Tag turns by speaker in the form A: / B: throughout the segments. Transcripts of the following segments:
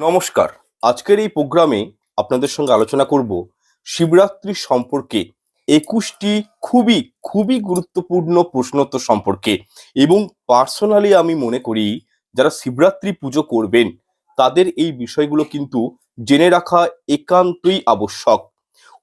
A: নমস্কার। আজকের এই প্রোগ্রামে আপনাদের সঙ্গে আলোচনা করব শিবরাত্রি সম্পর্কে, একুশটি খুবই খুবই গুরুত্বপূর্ণ প্রশ্নোত্তর সম্পর্কে এবং পার্সোনালি আমি মনে করি যারা শিবরাত্রি পুজো করবেন, তাদের এই বিষয়গুলো কিন্তু জেনে রাখা একান্তই আবশ্যক।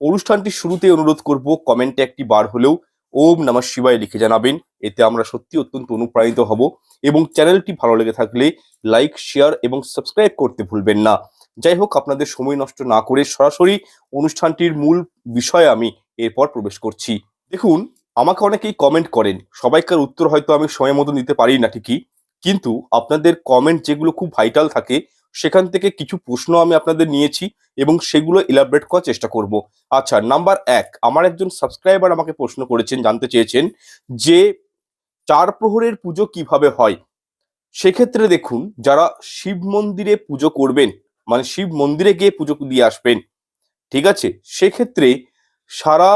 A: অনুষ্ঠানটি শুরুতে অনুরোধ করব কমেন্টে একটি বার হলেও ওম নমঃ শিবায় লিখে জানাবেন। এতে আমরা সত্যি অত্যন্ত অনুপ্রাণিত হব এবং চ্যানেলটি ভালো লেগে থাকলে লাইক, শেয়ার এবং সাবস্ক্রাইব করতে ভুলবেন না। যাই হোক, আপনাদের সময় নষ্ট না করে সরাসরি অনুষ্ঠানটির মূল বিষয়ে আমি এরপর প্রবেশ করছি। দেখুন, আমাকে অনেকেই কমেন্ট করেন। সবাইকার উত্তর হয়তো আমি সময় মতো দিতে পারি না ঠিকই। কিন্তু আপনাদের কমেন্ট যেগুলো খুব ভাইটাল থাকে সেখান থেকে কিছু প্রশ্ন আমি আপনাদের নিয়েছি এবং সেগুলো ইলাবরেট করার চেষ্টা করব। আচ্ছা নাম্বার এক, আমার একজন সাবস্ক্রাইবার আমাকে প্রশ্ন করেছেন, জানতে চেয়েছেন যে চার প্রহরের পুজো কীভাবে হয়? সেক্ষেত্রে দেখুন, যারা শিব মন্দিরে পুজো করবেন মানে শিব মন্দিরে গিয়ে পুজো দিয়ে আসবেন, ঠিক আছে? সেক্ষেত্রে সারা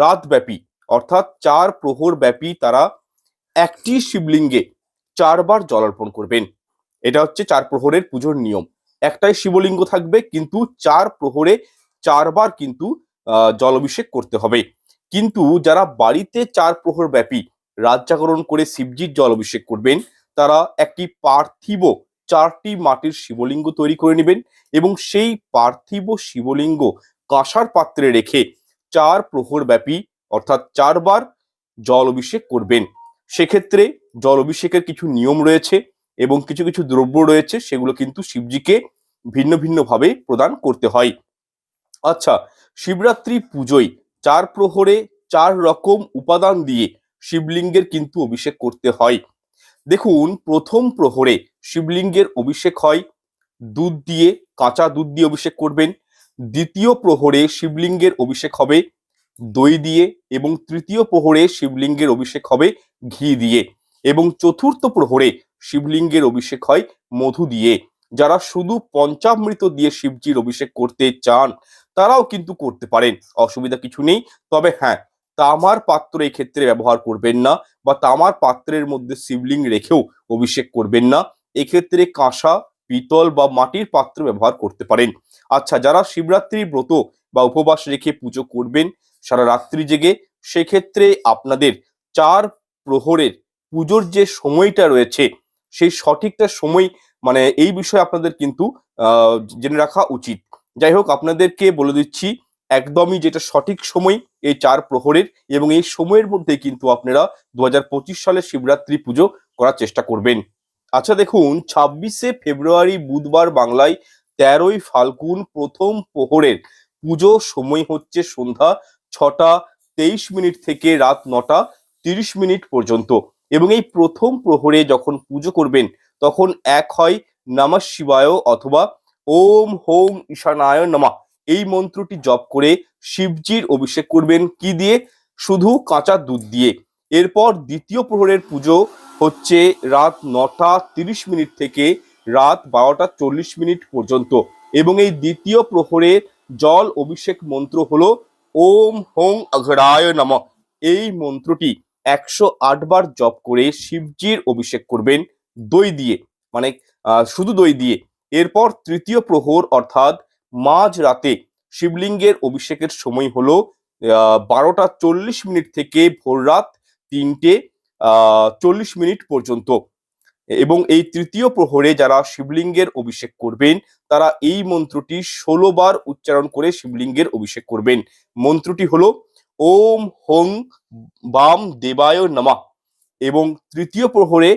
A: রাত ব্যাপী অর্থাৎ চার প্রহর ব্যাপী তারা একটি শিবলিঙ্গে চারবার জল অর্পণ করবেন। এটা হচ্ছে চার প্রহরের পুজোর নিয়ম। একটাই শিবলিঙ্গ থাকবে, কিন্তু চার প্রহরে চারবার কিন্তু জলাভিষেক করতে হবে। কিন্তু যারা বাড়িতে চার প্রহর ব্যাপী রাত জাগরণ করে শিবজির জল অভিষেক করবেন, তারা একটি পার্থিব চারটি মাটির শিবলিঙ্গ তৈরি করে নেবেন এবং সেই পার্থিব শিবলিঙ্গ কাঁসার পাত্রে রেখে চার প্রহর ব্যাপী, অর্থাৎ চারবার জল অভিষেক করবেন। সেক্ষেত্রে জল অভিষেকের কিছু নিয়ম রয়েছে। এবং কিছু কিছু দ্রব্য রয়েছে, সেগুলো কিন্তু শিবজিকে ভিন্ন ভিন্নভাবে প্রদান করতে হয়। আচ্ছা শিবরাত্রি পুজোয় চার প্রহরে চার রকম উপাদান দিয়ে শিবলিঙ্গের কিন্তু অভিষেক করতে হয়। দেখুন, প্রথম প্রহরে শিবলিঙ্গের অভিষেক হয়, দুধ দিয়ে, কাঁচা দুধ দিয়ে অভিষেক করবেন। দ্বিতীয় প্রহরে শিবলিঙ্গের অভিষেক হবে, দই দিয়ে এবং তৃতীয় প্রহরে শিবলিঙ্গের অভিষেক হবে ঘি দিয়ে। এবং চতুর্থ প্রহরে শিবলিঙ্গের অভিষেক হয় মধু দিয়ে। যারা শুধু পঞ্চামৃত দিয়ে শিবজির অভিষেক করতে চান, তারাও কিন্তু করতে পারেন। অসুবিধা কিছু নেই। তবে হ্যাঁ তামার পাত্র এই ক্ষেত্রে ব্যবহার করবেন না বা তামার পাত্রের মধ্যে শিবলিঙ্গ রেখেও অভিষেক করবেন না। এক্ষেত্রে কাঁসা, পিতল বা মাটির পাত্র ব্যবহার করতে পারেন। আচ্ছা যারা শিবরাত্রি ব্রত বা উপবাস রেখে পুজো করবেন, সারা রাত্রি জেগে, সেক্ষেত্রে আপনাদের চার প্রহরের পুজোর যে সময়টা রয়েছে সেই সঠিকটা সময় মানে এই বিষয়ে আপনাদের কিন্তু জেনে রাখা উচিত। যাই হোক, আপনাদেরকে বলে দিচ্ছি, একদমই যেটা সঠিক সময়, এই চার প্রহরের এবং এই সময়ের মধ্যে কিন্তু আপনারা দু সালে শিবরাত্রি পুজো করার চেষ্টা করবেন। আচ্ছা দেখুন, ছাব্বিশে ফেব্রুয়ারি বুধবার বাংলায় তেরোই ফাল্গুন প্রথম প্রহরের পুজো সময় হচ্ছে সন্ধ্যা ছটা তেইশ মিনিট থেকে রাত নটা তিরিশ মিনিট পর্যন্ত। এবং এই প্রথম প্রহরে যখন পুজো করবেন, তখন এক হয় নমঃ শিবায় অথবা ওম হোম ঈশানায় নমা। এই মন্ত্রটি জপ করে শিবজির অভিষেক করবেন। কি দিয়ে? শুধু কাঁচা দুধ দিয়ে। এরপর দ্বিতীয় প্রহরের পুজো হচ্ছে রাত নটা তিরিশ মিনিট থেকে রাত বারোটা চল্লিশ মিনিট পর্যন্ত। এবং এই দ্বিতীয় প্রহরে জল অভিষেক মন্ত্র হলো ওম হোং অঘরায় নম। এই মন্ত্রটি একশো আট বার জপ করে শিবজির অভিষেক করবেন দই দিয়ে মানে শুধু দই দিয়ে। এরপর তৃতীয় প্রহর অর্থাৎ মাঝ রাতে শিবলিঙ্গের অভিষেকের সময় হলো বারোটা চল্লিশ মিনিট থেকে ভোর রাত তিনটে চল্লিশ মিনিট পর্যন্ত। এবং এই তৃতীয় প্রহরে যারা শিবলিঙ্গের অভিষেক করবেন, তারা এই মন্ত্রটি ষোলো বার উচ্চারণ করে শিবলিঙ্গের অভিষেক করবেন। মন্ত্রটি হলো ওম হোং বাম দেবায় নমা এবং তৃতীয় প্রহরে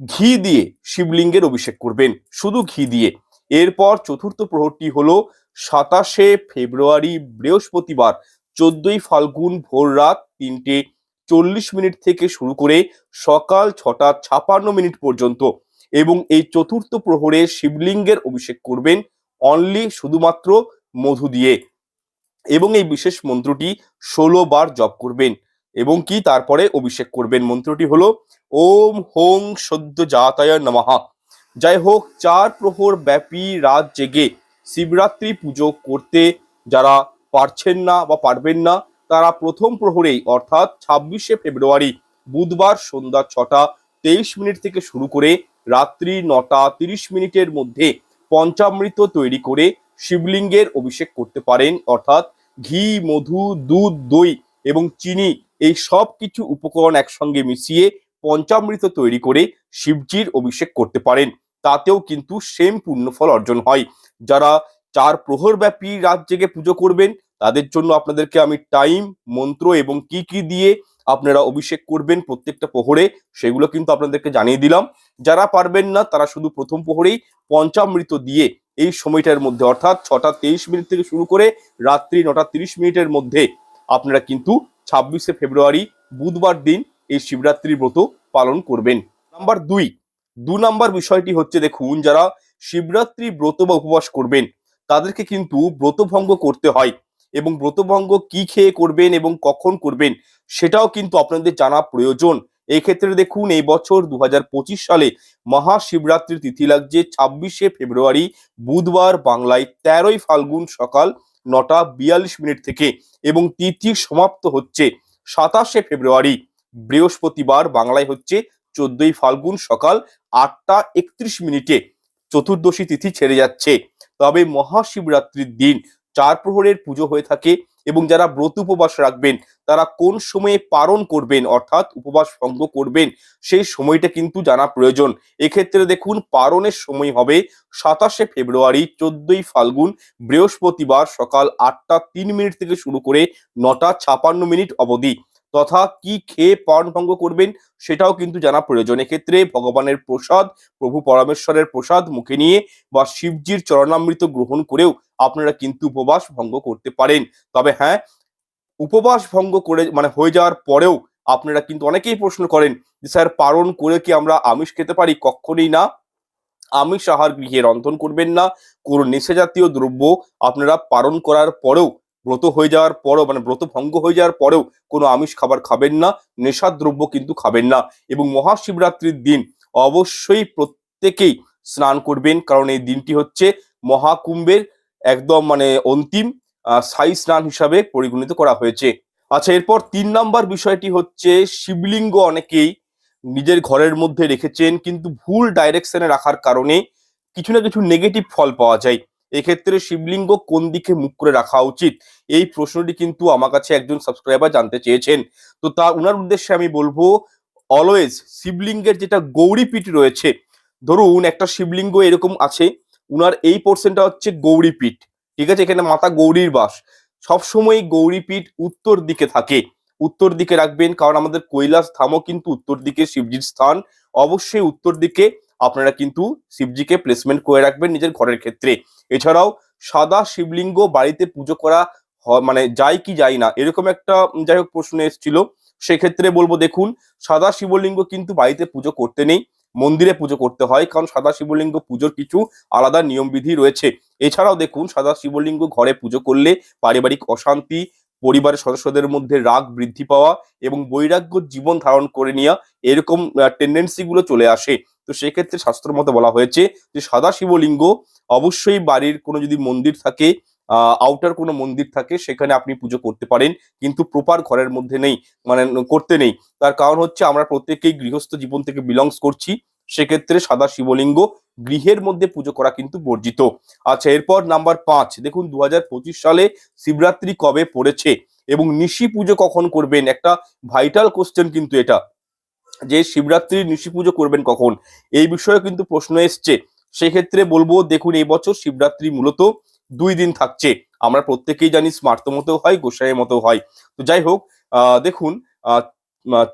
A: ঘি দিয়ে শিবলিঙ্গের অভিষেক করবেন, শুধু ঘি দিয়ে। এরপর চতুর্থ প্রহরটি হলো সাতাশে ফেব্রুয়ারি, বৃহস্পতিবার, চোদ্দই ফাল্গুন ভোর রাত তিনটে চল্লিশ মিনিট থেকে শুরু করে সকাল ছটা ছাপান্ন মিনিট পর্যন্ত এবং এই চতুর্থ প্রহরে শিবলিঙ্গের অভিষেক করবেন অনলি শুধুমাত্র মধু দিয়ে। এবং এই বিশেষ মন্ত্রটি ষোলো বার জপ করবেন এবং কি তারপরে অভিষেক করবেন। মন্ত্রটি হলো, ওম হোং সদ্য জাতায় নমাহা যাই হোক, চার প্রহর ব্যাপী রাত জেগে শিবরাত্রি পুজো করতে যারা পারছেন না বা পারবেন না, তারা প্রথম প্রহরেই অর্থাৎ ছাব্বিশে ফেব্রুয়ারি বুধবার সন্ধ্যা ছটা তেইশ মিনিট থেকে শুরু করে রাত্রি নটা তিরিশ মিনিটের মধ্যে পঞ্চামৃত তৈরি করে শিবলিঙ্গের অভিষেক করতে পারেন, অর্থাৎ ঘি, মধু, দুধ, দই এবং চিনি এই সব কিছু উপকরণ একসঙ্গে মিশিয়ে পঞ্চামৃত তৈরি করে শিবজির অভিষেক করতে পারেন। তাতেও কিন্তু সেম পুণ্যফল অর্জন হয়। যারা চার প্রহর ব্যাপী রাত জেগে পুজো করবেন, তাদের জন্য আপনাদেরকে আমি টাইম, মন্ত্র এবং কি কি দিয়ে আপনারা অভিষেক করবেন প্রত্যেকটা প্রহরে, সেগুলো কিন্তু আপনাদেরকে জানিয়ে দিলাম। যারা পারবেন না, তারা শুধু প্রথম প্রহরেই পঞ্চামৃত দিয়ে এই সময়টার মধ্যে, অর্থাৎ ছটা তেইশ মিনিট থেকে শুরু করে রাত্রি নটা তিরিশ মিনিটের মধ্যে আপনারা কিন্তু ছাব্বিশে ফেব্রুয়ারি বুধবার দিন এই শিবরাত্রি ব্রত পালন করবেন। নাম্বার দুই, দু নাম্বার বিষয়টি হচ্ছে দেখুন, যারা শিবরাত্রি ব্রত বা উপবাস করবেন, তাদেরকে কিন্তু ব্রতভঙ্গ করতে হয় এবং ব্রতভঙ্গ কি খেয়ে করবেন এবং কখন করবেন সেটাও কিন্তু আপনাদের জানা প্রয়োজন। এই ক্ষেত্রে দেখুন, এই বছর দু হাজার পঁচিশ সালে মহাশিবরাত্রির তিথি লাগছে ছাব্বিশে ফেব্রুয়ারি। বুধবার বাংলায় তেরোই ফাল্গুন সকাল নটা বিয়াল্লিশ মিনিট থেকে এবং তিথি সমাপ্ত হচ্ছে সাতাশে ফেব্রুয়ারি। বৃহস্পতিবার বাংলায় হচ্ছে চোদ্দই ফাল্গুন সকাল আটটা একত্রিশ মিনিটে চতুর্দশী তিথি ছেড়ে যাচ্ছে। তবে মহাশিবরাত্রির দিন চার প্রহরের পুজো হয়ে থাকে এবং যারা ব্রত উপবাস রাখবেন, তারা কোন সময়ে পারণ করবেন অর্থাৎ উপবাস ভঙ্গ করবেন, সেই সময়টা কিন্তু জানা প্রয়োজন। এক্ষেত্রে দেখুন পারণের সময় হবে সাতাশে ফেব্রুয়ারি, চোদ্দই ফাল্গুন, বৃহস্পতিবার সকাল আটটা তিন মিনিট থেকে শুরু করে নটা ছাপান্ন মিনিট অবধি। তথা কি খেয়ে পারণ ভঙ্গ করবেন সেটাও কিন্তু জানা প্রয়োজন। এক্ষেত্রে ভগবানের প্রসাদ, প্রভু পরমেশ্বরের প্রসাদ মুখে নিয়ে বা শিবজির চরণামৃত গ্রহণ করেও আপনারা কিন্তু উপবাস ভঙ্গ করতে পারেন। তবে হ্যাঁ উপবাস ভঙ্গ করে মানে হয়ে যাওয়ার পরেও আপনারা কিন্তু অনেকেই প্রশ্ন করেন যে, স্যার, পালন করে কি আমরা আমিষ খেতে পারি? কখনই না। আমিষ আহার গৃহে রন্ধন করবেন না। কোনো নেশা জাতীয় দ্রব্য আপনারা পালন করার পরেও ব্রত হয়ে যাওয়ার পরেও মানে ব্রত ভঙ্গ হয়ে যাওয়ার পরেও কোনো আমিষ খাবার খাবেন না নেশার দ্রব্য কিন্তু খাবেন না। এবং মহাশিবরাত্রির দিন অবশ্যই প্রত্যেকেই স্নান করবেন, কারণ এই দিনটি হচ্ছে মহাকুম্ভের একদম মানে অন্তিম সাই স্নান হিসাবে পরিগণিত করা হয়েছে। আচ্ছা এরপর তিন নাম্বার বিষয়টি হচ্ছে শিবলিঙ্গ অনেকেই নিজের ঘরের মধ্যে রেখেছেন, কিন্তু ভুল ডাইরেকশনে রাখার কারণে কিছু না কিছু নেগেটিভ ফল পাওয়া যায়। এক্ষেত্রে শিবলিঙ্গ কোন দিকে মুখ করে রাখা উচিত? এই প্রশ্নটি কিন্তু আমার কাছে একজন সাবস্ক্রাইবার জানতে চেয়েছেন। তো তা উনার উদ্দেশ্যে আমি বলব অলওয়েজ শিবলিঙ্গের যেটা গৌরীপীঠ রয়েছে, ধরুন একটা শিবলিঙ্গ এরকম আছে, উনার এই পোর্শনটা হচ্ছে গৌরীপীঠ, ঠিক আছে? এখানে মাতা গৌরীর বাস। সবসময় গৌরীপীঠ উত্তর দিকে থাকে। উত্তর দিকে রাখবেন, কারণ আমাদের কৈলাস ধামও কিন্তু উত্তর দিকে শিবজির স্থান। অবশ্যই উত্তর দিকে আপনারা কিন্তু শিবজিকে প্লেসমেন্ট করে রাখবেন নিজের ঘরের ক্ষেত্রে। এছাড়াও সাদা শিবলিঙ্গ বাড়িতে পুজো করা মানে যায় কি যায় না, এরকম একটা যাই হোক প্রশ্ন এসেছিল। সেক্ষেত্রে বলব দেখুন, সাদা শিবলিঙ্গ কিন্তু বাড়িতে পুজো করতে নেই, মন্দিরে পুজো করতে হয়, কারণ সাদা শিবলিঙ্গ পুজোর কিছু আলাদা নিয়মবিধি রয়েছে। এছাড়াও দেখুন, সাদা শিবলিঙ্গ ঘরে পুজো করলে পারিবারিক অশান্তি, পরিবারের সদস্যদের মধ্যে রাগ বৃদ্ধি পাওয়া এবং বৈরাগ্য জীবন ধারণ করে নেওয়া, এরকম টেন্ডেন্সি গুলো চলে আসে। তো সেক্ষেত্রে শাস্ত্র মতে বলা হয়েছে যে সাদা শিবলিঙ্গ অবশ্যই বাড়ির কোনো যদি মন্দির থাকে আউটার কোনো মন্দির থাকে, সেখানে আপনি পুজো করতে পারেন, কিন্তু প্রপার ঘরের মধ্যে নেই মানে করতে নেই। তার কারণ হচ্ছে আমরা প্রত্যেকেই গৃহস্থ জীবন থেকে বিলংস করছি, সেক্ষেত্রে সাদা শিবলিঙ্গ গৃহের মধ্যে পুজো করা কিন্তু বর্জিত। আচ্ছা এরপর নাম্বার পাঁচ, দেখুন দু হাজার পঁচিশ সালে শিবরাত্রি কবে পড়েছে এবং নিশি পুজো কখন করবেন? একটা ভাইটাল কোশ্চেন কিন্তু এটা। যে শিবরাত্রির নিশি পুজো করবেন কখন? এই বিষয়ে কিন্তু প্রশ্ন এসছে। সেক্ষেত্রে বলব, দেখুন, এই বছর শিবরাত্রি মূলত দুই দিন থাকছে। আমরা প্রত্যেকেই জানি স্মার্ত মতো হয়, গোসাইয়ের মতো হয়। তো যাই হোক দেখুন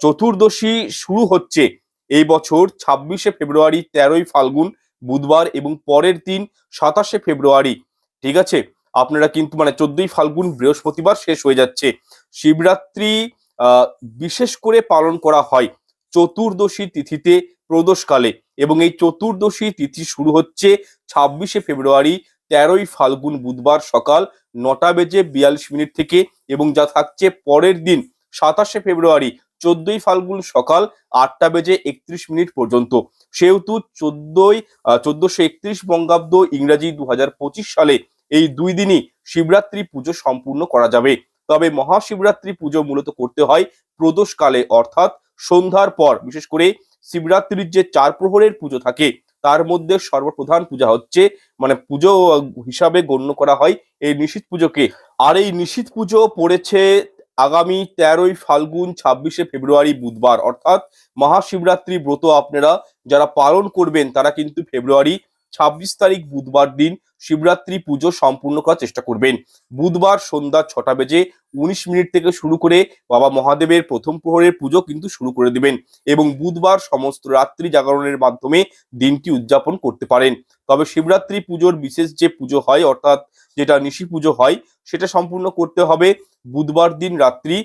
A: চতুর্দশী শুরু হচ্ছে। এই বছর ছাব্বিশে ফেব্রুয়ারি, তেরোই ফাল্গুন, বুধবার এবং পরের দিন সাতাশে ফেব্রুয়ারি। ঠিক আছে? আপনারা কিন্তু মানে চোদ্দই ফাল্গুন বৃহস্পতিবার শেষ হয়ে যাচ্ছে। শিবরাত্রি বিশেষ করে পালন করা হয়। চতুর্দশী তিথিতে প্রদোষকালে এবং এই চতুর্দশী তিথি শুরু হচ্ছে ছাব্বিশে ফেব্রুয়ারি, তেরোই ফাল্গুন বুধবার সকাল নটা বেজে বিয়াল্লিশ মিনিট থেকে এবং যা থাকছে পরের দিন সাতাশে ফেব্রুয়ারি, চোদ্দই ফাল্গুন সকাল আটটা বেজে একত্রিশ মিনিট পর্যন্ত। সেহেতু চোদ্দই চোদ্দশো একত্রিশ বঙ্গাব্দ ইংরাজি দু সালে এই দুই দিনই শিবরাত্রি পুজো সম্পূর্ণ করা যাবে। তবে মহাশিবরাত্রি পুজো মূলত করতে হয় প্রদোষকালে, অর্থাৎ সন্ধ্যার পর, বিশেষ করে শিবরাত্রির যে চার প্রহরের পুজো থাকে, তার মধ্যে সর্বপ্রধান পূজা হচ্ছে মানে পুজো হিসাবে গণ্য করা হয় এই নিশীথ পুজোকে। আর এই নিশীথ পুজো পড়েছে আগামী তেরোই ফাল্গুন, ছাব্বিশে ফেব্রুয়ারি বুধবার। অর্থাৎ মহাশিবরাত্রি ব্রত আপনারা যারা পালন করবেন, তারা কিন্তু ফেব্রুয়ারি ছাব্বিশ তারিখ বুধবার দিন শিবরাত্রি পুজো সম্পূর্ণ করার চেষ্টা করবেন। বুধবার সন্ধ্যা ছটা বেজে উনিশ মিনিট থেকে শুরু করে বাবা মহাদেবের প্রথম প্রহরের পুজো কিন্তু শুরু করে দিবেন এবং বুধবার সমস্ত রাত্রি জাগরণের মাধ্যমে দিনটি উদযাপন করতে পারেন। তবে শিবরাত্রি পুজোর বিশেষ যে পুজো হয়, অর্থাৎ যেটা নিশি পুজো হয়, সেটা সম্পূর্ণ করতে হবে বুধবার দিন রাত্রি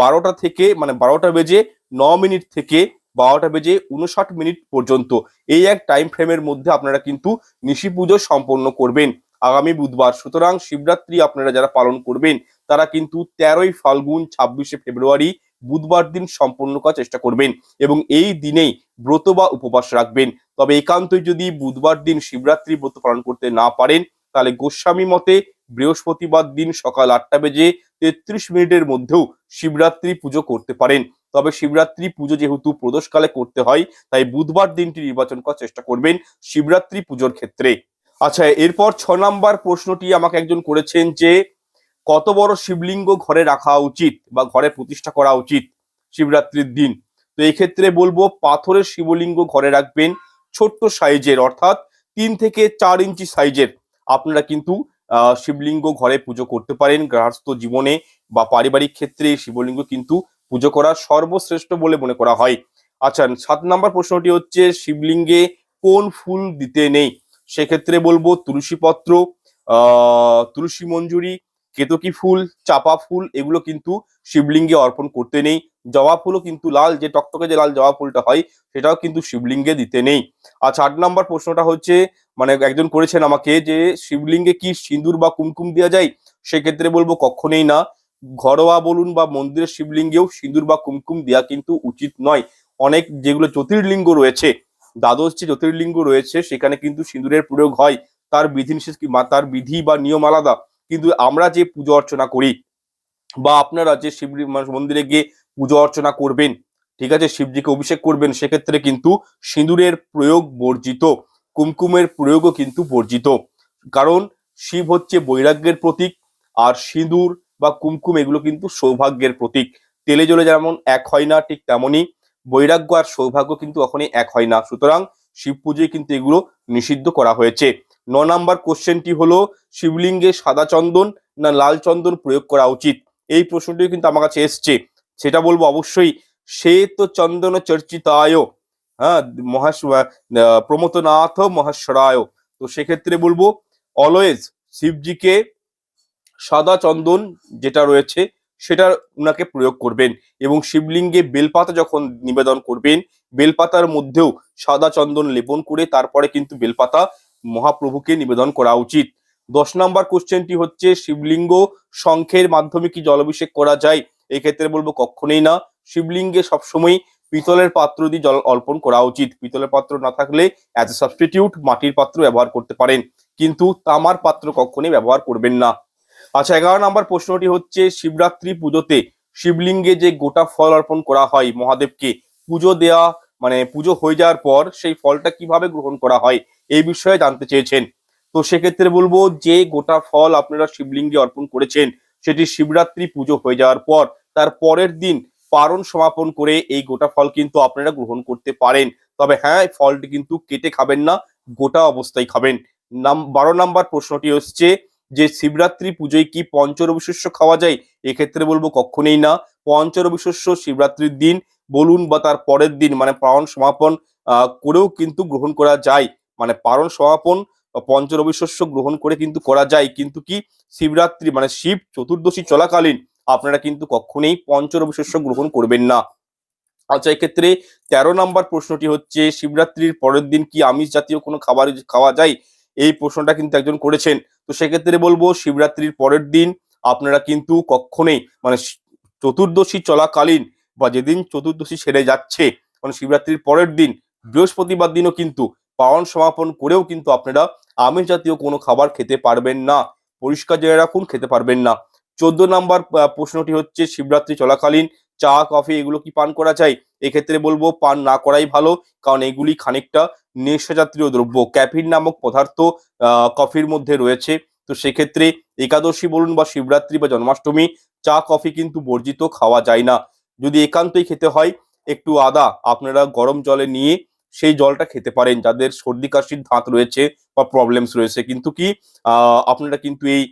A: বারোটা থেকে মানে বারোটা বেজে ন মিনিট থেকে বারোটা বেজে উনষাট মিনিট পর্যন্ত। এই এক টাইম ফ্রেমের মধ্যে আপনারা কিন্তু নিশি পুজো সম্পন্ন করবেন। আগামী বুধবার, সুতরাং শিবরাত্রি আপনারা যারা পালন করবেন, তারা কিন্তু তেরোই ফাল্গুন, ছাব্বিশে ফেব্রুয়ারি বুধবার দিন সম্পন্ন করার চেষ্টা করবেন এবং এই দিনেই ব্রত বা উপবাস রাখবেন। তবে একান্তই যদি বুধবার দিন শিবরাত্রি ব্রত পালন করতে না পারেন, তাহলে গোস্বামী মতে বৃহস্পতিবার দিন সকাল আটটা বেজে তেত্রিশ মিনিটের মধ্যেও শিবরাত্রি পুজো করতে পারেন। তবে শিবরাত্রি পুজো যেহেতু প্রদোষকালে করতে হয়, তাই বুধবার দিনটি নির্বাচন করার চেষ্টা করবেন শিবরাত্রি পুজোর ক্ষেত্রে। আচ্ছা এরপর ছ নাম্বার প্রশ্নটি আমাকে একজন করেছেন যে, কত বড় শিবলিঙ্গ ঘরে রাখা উচিত বা ঘরে প্রতিষ্ঠা করা উচিত শিবরাত্রির দিন? তো এই ক্ষেত্রে বলব, পাথরের শিবলিঙ্গ ঘরে রাখবেন ছোট্ট সাইজের, অর্থাৎ তিন থেকে চার ইঞ্চি সাইজের। আপনারা কিন্তু শিবলিঙ্গ ঘরে পুজো করতে পারেন, গৃহস্থ জীবনে বা পারিবারিক ক্ষেত্রে শিবলিঙ্গ কিন্তু পুজো করা সর্বশ্রেষ্ঠ বলে মনে করা হয়। আচ্ছা সাত নাম্বার প্রশ্নটি হচ্ছে, শিবলিঙ্গে কোন ফুল দিতে নেই? সেক্ষেত্রে বলব তুলসী পত্র তুলসী মঞ্জুরি, কেতকী ফুল, চাপা ফুল, এগুলো কিন্তু শিবলিঙ্গে অর্পণ করতে নেই। জবা ফুলও কিন্তু লাল, যে টকটকে যে লাল জবা ফুলটা হয়, সেটাও কিন্তু শিবলিঙ্গে দিতে নেই। আচ্ছা আট নাম্বার প্রশ্নটা হচ্ছে মানে একজন করেছেন আমাকে যে, শিবলিঙ্গে কি সিঁদুর বা কুমকুম দেওয়া যায়? সেক্ষেত্রে বলব কখনোই না। ঘরোয়া বলুন বা মন্দিরের শিবলিঙ্গেও সিঁদুর বা কুমকুম দেওয়া কিন্তু উচিত নয়। অনেক যেগুলো জ্যোতির্লিঙ্গ রয়েছে, দ্বাদশ যে জ্যোতির্লিঙ্গ রয়েছে, সেখানে কিন্তু সিঁদুরের প্রয়োগ হয়। তার বিধিনিষেধ কি তার বিধি বা নিয়ম আলাদা। কিন্তু আমরা যে পুজো অর্চনা করি বা আপনারা যে শিব মন্দিরে গিয়ে পুজো অর্চনা করবেন, ঠিক আছে, শিবজিকে অভিষেক করবেন, সেক্ষেত্রে কিন্তু সিঁদুরের প্রয়োগ বর্জিত, কুমকুমের প্রয়োগও কিন্তু বর্জিত। কারণ শিব হচ্ছে বৈরাগ্যের প্রতীক, আর সিঁদুর বা কুমকুম এগুলো কিন্তু সৌভাগ্যের প্রতীক। তেলে জলে যেমন এক হয় না ঠিক তেমনই বৈরাগ্য আর সৌভাগ্য কিন্তু কখনই এক হয় না। সুতরাং শিব পুজোয় কিন্তু এগুলো নিষিদ্ধ করা হয়েছে। ন নাম্বার কোশ্চেনটি হলো শিবলিঙ্গে সাদা চন্দন না লাল চন্দন প্রয়োগ করা উচিত? এই প্রশ্নটি কিন্তু আমার কাছে এসছে। সেটা বলব অবশ্যই সে তো চন্দন চর্চিত চর্চিতায় হ্যাঁ আহ, প্রমথনাথ মহাশ্বরায়। তো সেক্ষেত্রে বলব অলওয়েজ শিবজিকে সাদা চন্দন যেটা রয়েছে, সেটা উনাকে প্রয়োগ করবেন এবং শিবলিঙ্গে বেলপাতা যখন নিবেদন করবেন, বেলপাতার মধ্যেও সাদা চন্দন লেপন করে তারপরে কিন্তু বেলপাতা মহাপ্রভুকে নিবেদন করা উচিত। দশ নম্বর কোশ্চেনটি হচ্ছে, শিবলিঙ্গ শঙ্খের মাধ্যমে কি জলাভিষেক করা যায়? এক্ষেত্রে ক্ষেত্রে বলব কখনোই না। শিবলিঙ্গে সবসময় পিতলের পাত্র দিয়ে জল অর্পণ করা উচিত। পিতলের পাত্র না থাকলে অ্যাজ এ সাবস্টিটিউট মাটির পাত্র ব্যবহার করতে পারেন। কিন্তু তামার পাত্র কখনোই ব্যবহার করবেন না। আচ্ছা এগারো নম্বর প্রশ্নটি হচ্ছে, শিবরাত্রি পুজোতে শিবলিঙ্গে যে গোটা ফল অর্পণ করা হয় মহাদেবকে, পুজো দেয়া মানে পুজো হয়ে যাওয়ার পর সেই ফলটা কীভাবে গ্রহণ করা হয় এই বিষয়ে জানতে চেয়েছেন। তো সেক্ষেত্রে বলব যে গোটা ফল আপনারা শিবলিঙ্গে অর্পণ করেছেন, সেটি শিবরাত্রি পুজো হয়ে যাওয়ার পর, তার পরের দিন পারণ সমাপন করে এই গোটা ফল কিন্তু আপনারা গ্রহণ করতে পারেন। তবে হ্যাঁ ফলটি কিন্তু কেটে খাবেন না, গোটা অবস্থায় খাবেন। নাম, বারো নাম্বার প্রশ্নটি হচ্ছে যে শিবরাত্রি পুজোয় কি পঞ্চরবি শস্য খাওয়া যায়? এক্ষেত্রে বলব কখনোই না। পঞ্চরবি শস্য শিবরাত্রির দিন বলুন বা তার পরের দিন মানে পারণ সমাপন করেও কিন্তু গ্রহণ করা যায়। মানে পারণ সমাপন বা পঞ্চরবি শস্য গ্রহণ করে কিন্তু করা যায়। কিন্তু কি শিবরাত্রি মানে শিব চতুর্দশী চলাকালীন আপনারা কিন্তু কখনোই পঞ্চরবি শস্য গ্রহণ করবেন না। আচ্ছা এক্ষেত্রে তেরো নম্বর প্রশ্নটি হচ্ছে, শিবরাত্রির পরের দিন কি আমিষ জাতীয় কোনো খাবার খাওয়া যায়? এই প্রশ্নটা কিন্তু একজন করেছেন। তো সেক্ষেত্রে বলব শিবরাত্রির পরের দিন আপনারা কিন্তু কখনোই মানে চতুর্দশী চলাকালীন বা যেদিন চতুর্দশী সেরে যাচ্ছে মানে শিবরাত্রির পরের দিন বৃহস্পতিবার দিনও কিন্তু পাওয়ান সমাপন করেও কিন্তু আপনারা আমিষ জাতীয় কোনো খাবার খেতে পারবেন না। পরিষ্কার জেনে রাখুন, খেতে পারবেন না। চোদ্দ নাম্বার প্রশ্নটি হচ্ছে শিবরাত্রি চলাকালীন চা, কফি এগুলো কি পান করা যায়? এক্ষেত্রে বলব পান না করাই ভালো, কারণ এগুলি খানিকটা নেশা জাতীয় দ্রব্য ক্যাফিন নামক পদার্থ কফির মধ্যে রয়েছে। তো সেক্ষেত্রে একাদশী বলুন বা শিবরাত্রি বা জন্মাষ্টমী, চা, কফি কিন্তু বর্জিত খাওয়া যায় না। যদি একান্তই খেতে হয়, একটু আদা আপনারা গরম জলে নিয়ে সেই জলটা খেতে পারেন, যাদের সর্দি, কাশির ধাত রয়েছে বা প্রবলেমস রয়েছে। কিন্তু কি আপনারা কিন্তু এই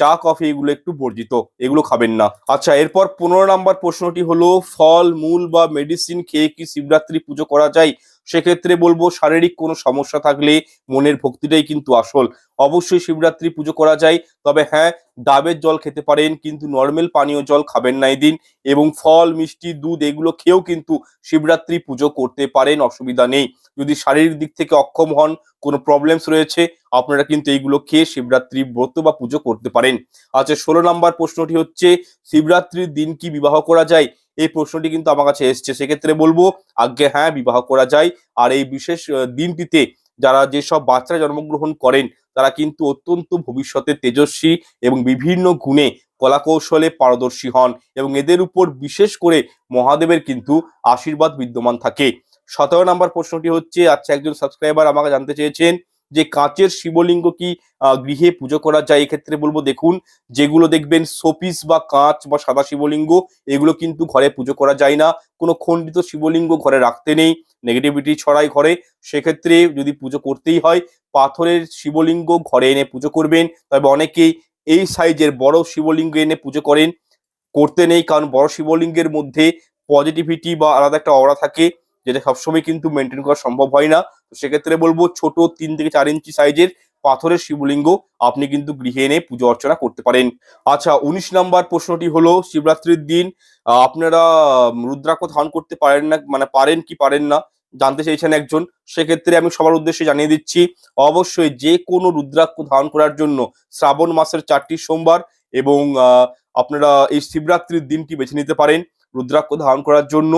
A: চা, কফি এগুলো একটু বর্জিত, এগুলো খাবেন না। আচ্ছা এরপর পনেরো নাম্বার প্রশ্নটি হলো, ফল, মূল বা মেডিসিন খেয়ে কি শিবরাত্রি পুজো করা যায়? সেক্ষেত্রে বলব শারীরিক কোনো সমস্যা থাকলে মনের ভক্তিটাই কিন্তু আসল। অবশ্যই শিবরাত্রি পুজো করা যায়, তবে হ্যাঁ ডাবের জল খেতে পারেন, কিন্তু নর্মাল পানীয় জল খাবেন না এদিন। এবং ফল, মিষ্টি, দুধ এগুলো খেয়েও কিন্তু শিবরাত্রি পুজো করতে পারেন, অসুবিধা নেই। যদি শারীরিক দিক থেকে অক্ষম হন, কোনো প্রবলেমস রয়েছে, আপনারা কিন্তু এইগুলো খেয়ে শিবরাত্রি ব্রত বা পুজো করতে পারেন। আচ্ছা ষোলো নম্বর প্রশ্নটি হচ্ছে, শিবরাত্রির দিন কি বিবাহ করা যায়? এই প্রশ্নটি কিন্তু আমার কাছে এসছে। সেক্ষেত্রে বলব, আজ্ঞে হ্যাঁ বিবাহ করা যায়। আর এই বিশেষ দিনটিতে যারা যেসব বাচ্চারা জন্মগ্রহণ করেন, তারা কিন্তু অত্যন্ত ভবিষ্যতে তেজস্বী এবং বিভিন্ন গুণে কলাকৌশলে পারদর্শী হন এবং এদের উপর বিশেষ করে মহাদেবের কিন্তু আশীর্বাদ বিদ্যমান থাকে। সতেরো নম্বর প্রশ্নটি হচ্ছে আচ্ছা একজন সাবস্ক্রাইবার আমাকে জানতে চেয়েছেন যে কাঁচের শিবলিঙ্গ কি গৃহে পুজো করা যায় এক্ষেত্রে বলব, দেখুন, যেগুলো দেখবেন শোপিস বা কাঁচ বা সাদা শিবলিঙ্গ, এগুলো কিন্তু ঘরে পুজো করা যায় না। কোনো খণ্ডিত শিবলিঙ্গ ঘরে রাখতে নেই নেগেটিভিটি ছড়াই ঘরে। সেক্ষেত্রে যদি পুজো করতেই হয়, পাথরের শিবলিঙ্গ ঘরে এনে পুজো করবেন। তবে অনেকেই এই সাইজের বড় শিবলিঙ্গ এনে পুজো করেন। করতে নেই, কারণ বড় শিবলিঙ্গের মধ্যে পজিটিভিটি বা আলাদা একটা অরা থাকে। যেটা সবসময় কিন্তু মেনটেন করা সম্ভব হয় না। তো সেক্ষেত্রে বলব ছোট তিন থেকে চার ইঞ্চি সাইজের পাথরের শিবলিঙ্গ আপনি কিন্তু গৃহে এনে পুজো অর্চনা করতে পারেন। আচ্ছা উনিশ নাম্বার প্রশ্নটি হলো, শিবরাত্রির দিন আপনারা রুদ্রাক্ষ ধারণ করতে পারেন না মানে পারেন কি পারেন না, জানতে চাইছেন একজন। সেক্ষেত্রে আমি সবার উদ্দেশ্যে জানিয়ে দিচ্ছি, অবশ্যই যে কোনো রুদ্রাক্ষ ধারণ করার জন্য শ্রাবণ মাসের চারটি সোমবার এবং আপনারা এই শিবরাত্রির দিনটি বেছে নিতে পারেন রুদ্রাক্ষ ধারণ করার জন্য।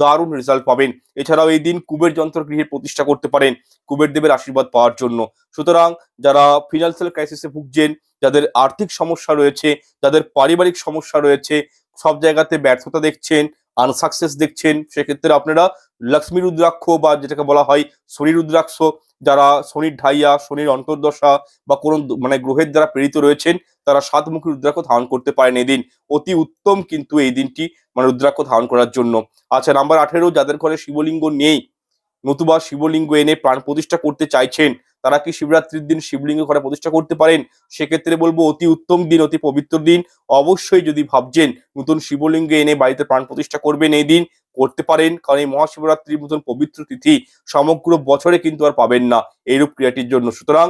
A: দারুণ রেজাল্ট পাবেন। এছাড়াও এই দিন কুবের যন্ত্র গৃহের প্রতিষ্ঠা করতে পারেন, কুবের দেবের আশীর্বাদ পাওয়ার জন্য। সুতরাং যারা ফিনান্সিয়াল ক্রাইসিসে ভুগছেন, যাদের আর্থিক সমস্যা রয়েছে, যাদের পারিবারিক সমস্যা রয়েছে, সব জায়গাতে ব্যর্থতা দেখছেন আনসাকসেস দেখছেন, সেক্ষেত্রে আপনারা লক্ষ্মী রুদ্রাক্ষ বা যেটাকে বলা হয় শনি রুদ্রাক্ষ, যারা শনির ঢাইয়া, শনির অন্তর্দশা বা কোনো মানে গ্রহের দ্বারা প্রেরিত রয়েছেন, তারা সাতমুখী রুদ্রাক্ষ ধারণ করতে পারেন এই দিন অতি উত্তম কিন্তু এই দিনটি মানে রুদ্রাক্ষ ধারণ করার জন্য। আচ্ছা নাম্বার আঠেরো, যাদের ঘরে শিবলিঙ্গ নেই, নতুবা শিবলিঙ্গ এনে প্রাণ প্রতিষ্ঠা করতে চাইছেন তারা কি শিবরাত্রির দিন শিবলিঙ্গ ঘরে প্রতিষ্ঠা করতে পারেন? সেক্ষেত্রে বলব অতি উত্তম দিন, অতি পবিত্র দিন। অবশ্যই যদি ভাবছেন নতুন শিবলিঙ্গ এনে বাড়িতে প্রাণ প্রতিষ্ঠা করবেন এই দিন, করতে পারেন। কারণ এই মহাশিবরাত্রির মতন পবিত্র তিথি সমগ্র বছরে কিন্তু আর পাবেন না। এইরূপ ক্রিয়াটির জন্য। সুতরাং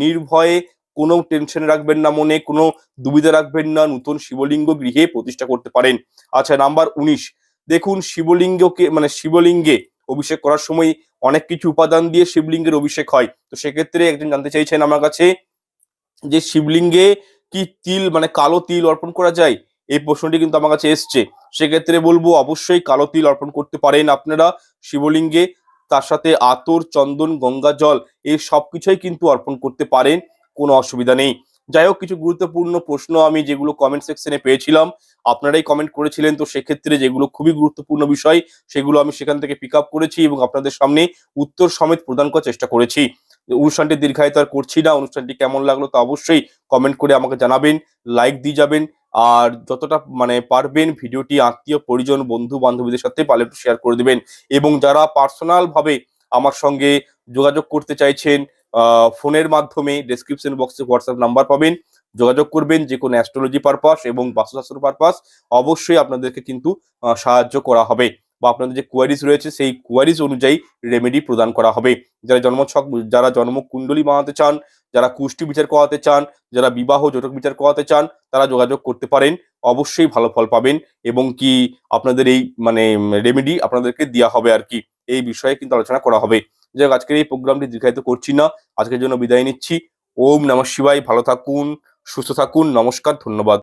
A: নির্ভয়ে কোনো টেনশন রাখবেন না মনে, কোনো দুবিধা রাখবেন না। নতুন শিবলিঙ্গ গৃহে প্রতিষ্ঠা করতে পারেন। আচ্ছা নাম্বার উনিশ। দেখুন, শিবলিঙ্গকে মানে শিবলিঙ্গে অভিষেক করার সময় অনেক কিছু উপাদান দিয়ে শিবলিঙ্গের অভিষেক হয়। তো সেক্ষেত্রে একজন জানতে চাইছেন আমার কাছে যে শিবলিঙ্গে কি তিল মানে কালো তিল অর্পণ করা যায়? এই প্রশ্নটি কিন্তু আমার কাছে এসছে। সেক্ষেত্রে বলব, অবশ্যই কালো তিল অর্পণ করতে পারেন আপনারা। শিবলিঙ্গে তার সাথে আতর, চন্দন, গঙ্গা জল, এই সবকিছুই কিন্তু অর্পণ করতে পারেন, কোনো অসুবিধা নেই। যাই হোক, কিছু গুরুত্বপূর্ণ প্রশ্ন আমি যেগুলো কমেন্ট সেকশনে পেয়েছিলাম, আপনারাই কমেন্ট করেছিলেন, তো সেক্ষেত্রে যেগুলো খুবই গুরুত্বপূর্ণ বিষয়, সেগুলো আমি সেখান থেকে পিক আপ করেছি এবং আপনাদের সামনে উত্তর সমেত প্রদান করার চেষ্টা করেছি। অনুষ্ঠানটি দীর্ঘায়িত আর করছি না, অনুষ্ঠানটি কেমন লাগল তা অবশ্যই কমেন্ট করে আমাকে জানাবেন লাইক দিয়ে যাবেন, আর যতটা মানে পারবেন ভিডিওটি আত্মীয়, পরিজন, বন্ধু, বান্ধবীদের সাথে পালে শেয়ার করে দেবেন। এবং যারা পার্সোনাল ভাবে আমার সঙ্গে যোগাযোগ করতে চাইছেন ফোনের মাধ্যমে ডেসক্রিপশন বক্সে হোয়াটসঅ্যাপ নাম্বার পাবেন, যোগাযোগ করবেন যে কোনো অ্যাস্ট্রোলজি পারপাস এবং বাস্তুশাস্ত্র পারপাস অবশ্যই আপনাদেরকে কিন্তু সাহায্য করা হবে বা আপনাদের যে কোয়ারিজ রয়েছে সেই কোয়ারিজ অনুযায়ী রেমেডি প্রদান করা হবে। যারা জন্মছক যারা জন্ম কুণ্ডলী বানাতে চান, যারা কুষ্টি বিচার করাতে চান, যারা বিবাহ জটক বিচার করাতে চান, তারা যোগাযোগ করতে পারেন, অবশ্যই ভালো ফল পাবেন এবং কি আপনাদের এই মানে রেমেডি আপনাদেরকে দেওয়া হবে আর কি। এই বিষয়ে কিন্তু আলোচনা করা হবে। হোক, আজকের এই প্রোগ্রামটি দীর্ঘায়িত করছি না। আজকের জন্য বিদায় নিচ্ছি। ওম নমঃ শিবায়, ভালো থাকুন, সুস্থ থাকুন, নমস্কার, ধন্যবাদ।